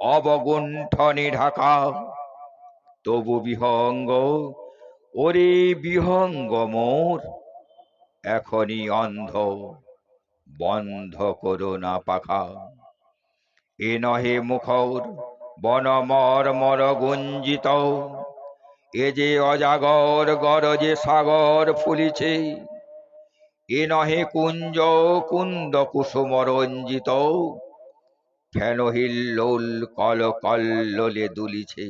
অবগুণ্ঠনে ঢাকা। তবু বিহঙ্গ, ওরে বিহঙ্গ মোর, এখনই অন্ধ, বন্ধ করো না পাখা। এ নহে মুখর, বনমর মর গুঞ্জিত, এ যে অজাগর গরজে সাগর ফুলিছে, এ নহে কুঞ্জ কুন্দ কুসুম রঞ্জিত। ফেন হিল্লোল কল কল্লোলে দুলিছে?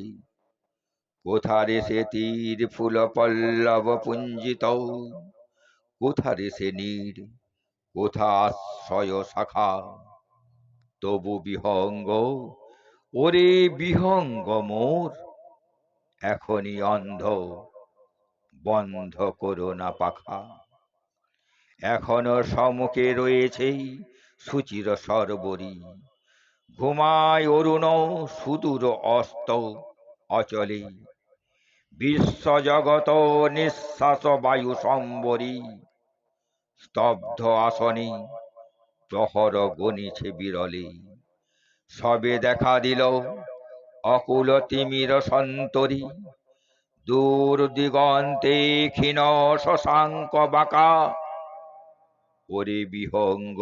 কোথারে সে তীর ফুল পল্লব পুঞ্জিত? কোথারে সে নীর? কোথা আশ্রয় শাখা? তবু বিহঙ্গ, ওরে বিহঙ্গ মোর। এখনই অন্ধ, বন্ধ করো না পাখা। এখনও সমুখে রয়েছে সুচির সরবরী। ঘুমায় অরুণ সুদূর অস্ত অচলে। বিশ্বজগত নিঃশ্বাস বায়ু সম্বরী, স্তব্ধ আসনে প্রহর গণিছে বিরলে। সবে দেখা দিল অকুল তিমির সন্তরী। দূর দিগন্তে ক্ষীণ শশাঙ্ক বাঁকা, ওরে বিহঙ্গ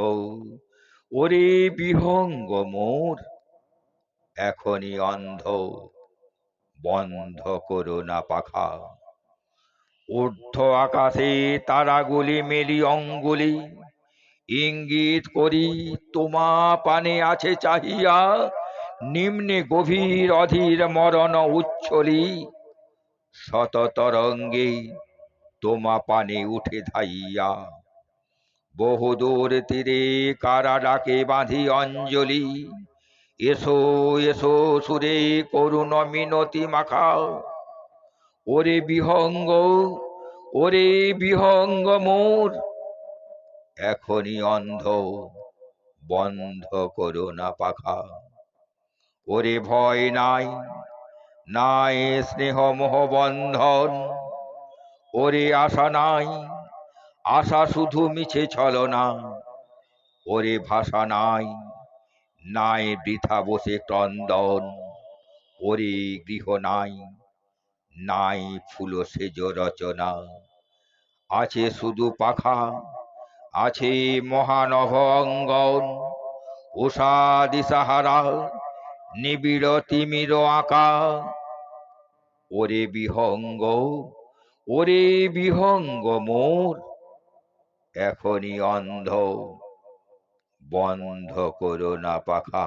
ওরে বিহঙ্গ মোর এখনই অন্ধ। বন্ধ করো না পাখা। ঊর্ধ্ব আকাশে তারাগুলি মেলি অঙ্গুলি। ইঙ্গিত করি তোমা পানে আছে চাহিয়া, নিম্নে গভীর অধীর মরণ উচ্ছলি। শত তরঙ্গে তোমা পানে উঠে ধাইয়া। বহুদূর তীরে কারা ডাকে বাঁধি অঞ্জলি। এসো এসো, সুরে করুণ মিনতি মাখা ওরে বিহঙ্গ ওরে বিহঙ্গ মোর। এখনই অন্ধ, বন্ধ করো না পাখা। ওরে ভয় নাই নাই স্নেহ মোহ বন্ধন। ওরে আশা নাই আশা শুধু মিছে ছল না, ওরে ভাষা নাই নাই বৃথা বসে ক্রন্দন, ওরে গৃহ নাই নাই ফুল সেজ রচনা। আছে শুধু পাখা, আছে মহানভ অঙ্গন উষা দিশাহারা, নিবিড় তিমির আঁকা। ওরে বিহঙ্গ ওরে বিহঙ্গ মোর এখনই অন্ধ। বন্ধ করো না পাখা।